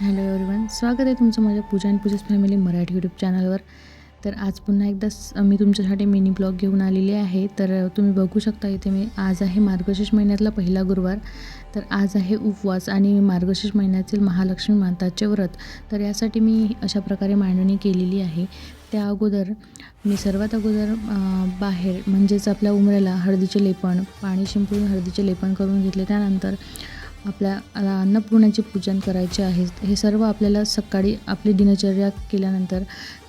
Hello everyone स्वागत आहे तुमचं माझ्या Pooja and Pooja's family Marathi YouTube चॅनलवर. तर आज पुन्हा एकदा स- मी तुमच्यासाठी मिनी ब्लॉग घेऊन आलेली आहे. तर तुम्ही बघू शकता इथे मी आज आहे मार्गशीर्ष महिन्यातला पहिला गुरुवार. तर आज आहे उपवास आणि मार्गशीर्ष महिन्यातील महालक्ष्मी माताचे व्रत. तर यासाठी मी अशा प्रकारे मांडणी केलेली आहे. त्या अगोदर मी सर्वात अगोदर बाहेर म्हणजेच आपल्या उमऱ्याला हळदीचे लेपण पाणी शिंपडून हळदीचे लेपण करून घेतले. त्यानंतर आपल्याला अन्नपूर्णाचे पूजन करायचे आहे. हे सर्व आपल्याला सकाळी आपली दिनचर्या केल्यानंतर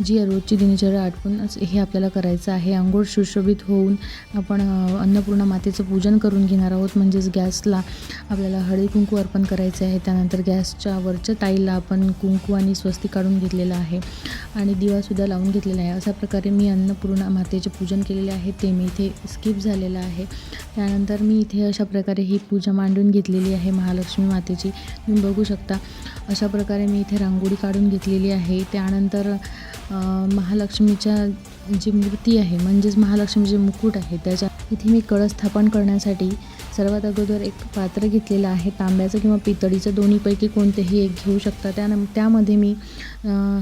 जी रोजची दिनचर्या आटपूनच हे आपल्याला करायचं आहे. आंघोळ सुशोभित होऊन आपण अन्नपूर्णा मातेचं पूजन करून घेणार आहोत. म्हणजेच गॅसला आपल्याला हळदी कुंकू अर्पण करायचे आहे. त्यानंतर गॅसच्या वरच्या ताईला आपण कुंकू आणि स्वस्ती काढून घेतलेलं आहे. आणि दिवासुद्धा लावून घेतलेला आहे. अशा प्रकारे मी अन्नपूर्णा मातेचे पूजन केलेले आहे. ते मी इथे स्किप झालेलं आहे. त्यानंतर मी इथे अशा प्रकारे ही पूजा मांडून घेतलेली आहे. महालक्ष्मी मातेची. तुम्ही बघू शकता अशा प्रकारे मी इथे रांगोळी काढून घेतलेली आहे. त्यानंतर महालक्ष्मीच्या जी मूर्ती आहे म्हणजेच महालक्ष्मीचे मुकुट आहे त्याच्या इथे मी कळस स्थापन करण्यासाठी सर्वात अगोदर एक पात्र घेतलेलं आहे. तांब्याचं किंवा पितळीचं दोन्हीपैकी कोणतेही एक घेऊ शकता. त्यान त्यामध्ये मी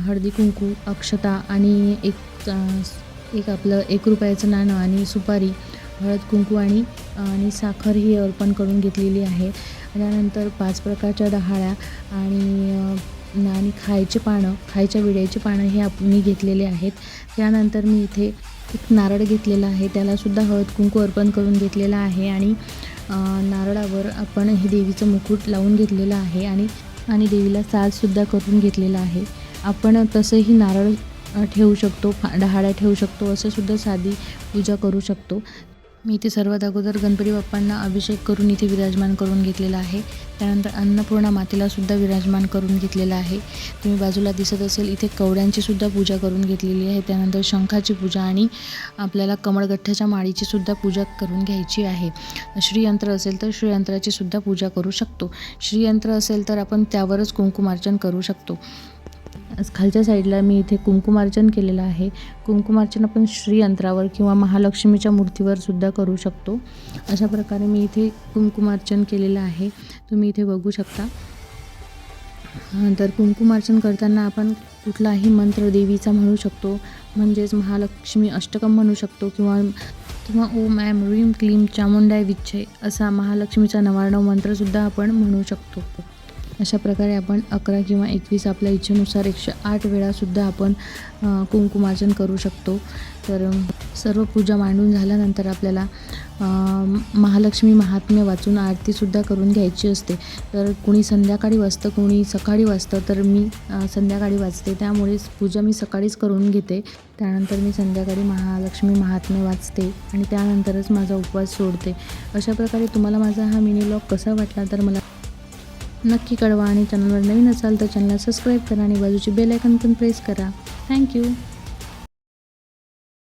हळदी कुंकू अक्षता आणि एक एक आपलं एक रुपयाचं नाणं आणि सुपारी हळद कुंकू आणि आणि साखर ही अर्पण करून घेतलेली आहे. त्यानंतर पाच प्रकारच्या डहाळ्या आणि आणि खायचे पानं खायच्या विड्याची पानं हे आप मी घेतलेले आहेत. त्यानंतर मी इथे एक नारळ घेतलेला आहे. त्यालासुद्धा हळद कुंकू अर्पण करून घेतलेला आहे आणि नारळावर आपण हे देवीचं मुकुट लावून घेतलेलं आहे आणि आणि देवीला साजसुद्धा करून घेतलेला आहे. आपण तसंही नारळ ठेवू शकतो डहाळ्या ठेवू शकतो असंसुद्धा साधी पूजा करू शकतो. मी इथे सर्वात अगोदर गणपती बाप्पांना अभिषेक करून इथे विराजमान करून घेतलेला आहे. त्यानंतर अन्नपूर्णा मातेला सुद्धा विराजमान करून घेतलेला आहे. तुम्ही बाजूला दिसत असेल इथे कवड्यांची सुद्धा पूजा करून घेतलेली आहे. त्यानंतर शंखाची पूजा आणि आपल्याला कमळगठ्ठ्याच्या माळीची सुद्धा पूजा करून घ्यायची आहे. श्रीयंत्र असेल तर श्रीयंत्राची सुद्धा पूजा करू शकतो. श्रीयंत्र असेल तर आपण त्यावरच कुंकुमार्चन करू शकतो. खालच्या साईडला मी इथे कुंकुमार्चन केलेलं आहे. कुंकुमार्चन आपण श्री अंतरावर किंवा महालक्ष्मीच्या मूर्तीवर सुद्धा करू शकतो. अशा प्रकारे मी इथे कुंकुमार्चन केलेलं आहे. तुम्ही इथे बघू शकता. तर कुंकुमार्चन करताना आपण कुठलाही मंत्र देवीचा म्हणू शकतो. म्हणजेच महालक्ष्मी अष्टकम म्हणू शकतो किंवा किंवा ओम ॲम रीम क्लीम चामुंडाय विच्छे असा महालक्ष्मीचा नवारणव मंत्रसुद्धा आपण म्हणू शकतो. अशा प्रकारे आपण अकरा किंवा एकवीस आपल्या इच्छेनुसार एकशे आठ वेळासुद्धा आपण कुंकुमार्जन कुंकुमार्चन करू शकतो. तर सर्व पूजा मांडून झाल्यानंतर आपल्याला महालक्ष्मी महात्म्य वाचून आरतीसुद्धा करून घ्यायची असते. तर कुणी संध्याकाळी वाचतं कुणी सकाळी वाचतं तर मी संध्याकाळी वाचते त्यामुळे पूजा मी सकाळीच करून घेते. त्यानंतर मी संध्याकाळी महालक्ष्मी महात्म्य वाचते आणि त्यानंतरच माझा उपवास सोडते. अशा प्रकारे तुम्हाला माझा हा मिनी ब्लॉग कसा वाटला तर मला नक्की कळवा आणि चॅनलवर नवीन असाल तर चॅनलला सबस्क्राईब करा आणि बाजूची बेल आयकन पण प्रेस करा थँक्यू